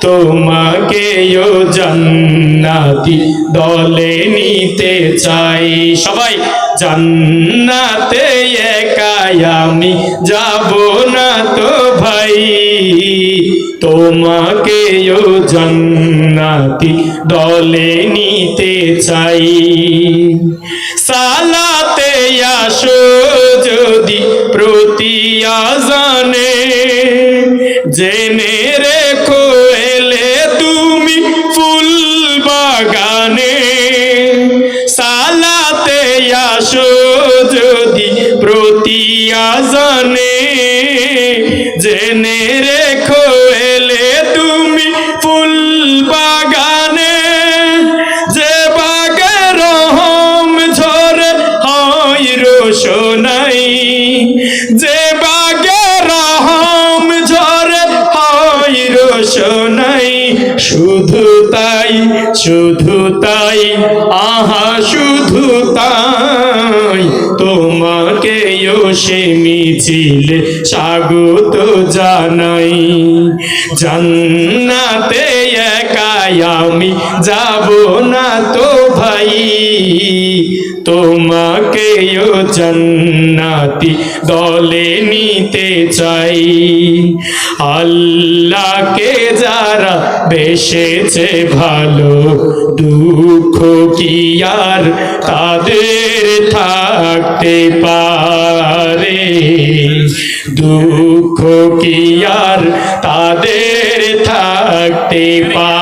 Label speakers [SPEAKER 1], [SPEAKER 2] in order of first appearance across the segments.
[SPEAKER 1] তোমাকেও জান্নাতি দলে নিতে চাই। সবাই, জান্নাতে একাই আমি যাব না তো ভাই। তোমাকেও জান্নাতি দলে নিতে চাই। সালাতে আসো যদি প্রতি আজানে প্রতি আজানে জেনে রেখো এলে তুমি ফুল বাগানে। যে বাগে রহম ঝরে হয় রোশনাই, যে শুধু তাই, আহা, শুধু তাই। তোমাকে সে মিছিল স্বাগত জানাই। জান্নাতে একাই আমি যাব না তো ভাই। তোমাকেও জান্নাতি দলে নিতে চাই। আল্লাহকে যারা বেসেছে ভালো, দুঃখ কি আর তাদের থাকতে পারে? দুঃখ কি আর তাদের থাকতে পারে?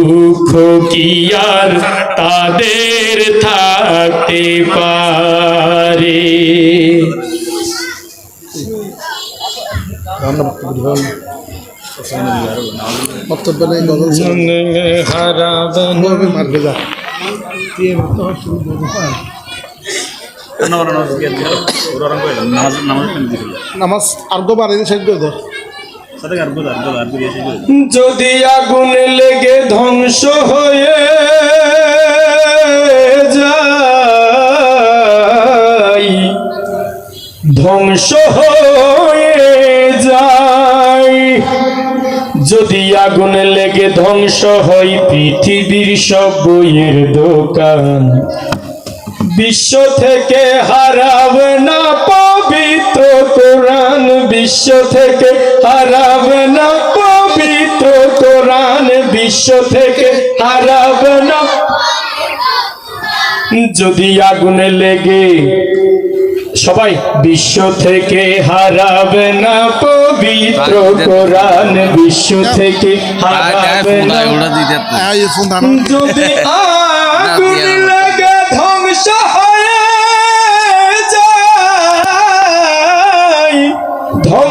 [SPEAKER 1] কি আর তাদের থাকতে পারে?
[SPEAKER 2] নামাজ শেষ করে দাও
[SPEAKER 1] যদি আগুন লেগে ধ্বংস হয়ে যায়, ধ্বংস হয়ে যায়। যদি আগুন লেগে ধ্বংস হয় পৃথিবীর সব বইয়ের দোকান বিশ্ব থেকে হারাব না পবিত্র কোরআন। বিশ্ব থেকে হারাব না পবিত্র কোরআন। বিশ্ব থেকে হারাব না। যদি আগুনে লেগে সবাই বিশ্ব থেকে হারাবে না পবিত্র কোরআন। বিশ্ব থেকে হারাবে না। যদি আগুন